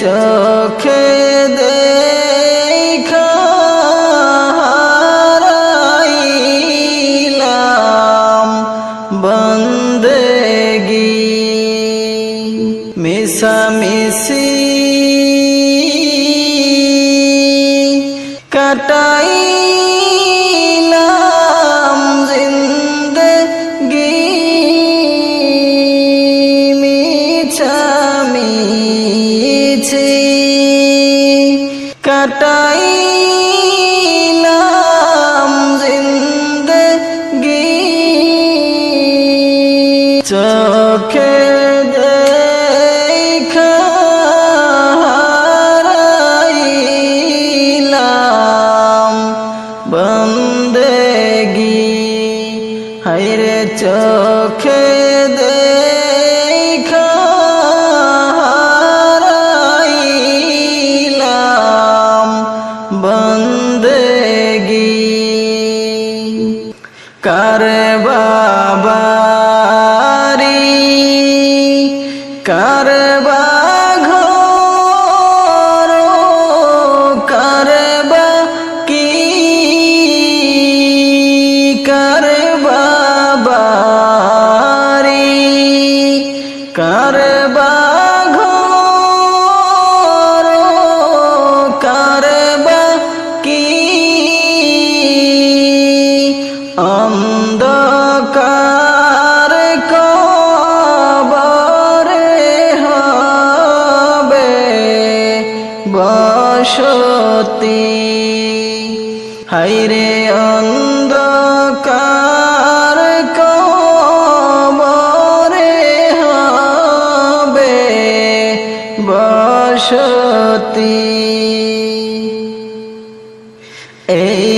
চোখে দেখা হারাইলাম বন্দেগি। মিশামিশি কাটাইলাম কাটাইলাম জিন্দগি। চোখে দেখা হারাইলাম বন্দেগি। হাইরে চোখে কার বাবারি কার বাঘর কার বা কি কার বাবারি কার বাঘর বসতি। হাইরে অন্ধকার কবরে হবে বসতি। এই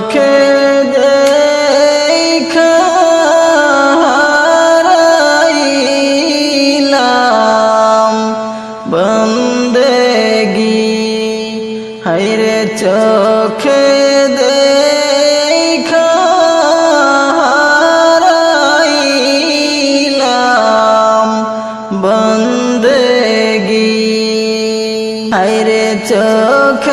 চোখে দেখা হারাইলাম। বন্দেগি হাইরে চোখে দেখা হারাইলাম। বন্দেগি হাইরে চোখ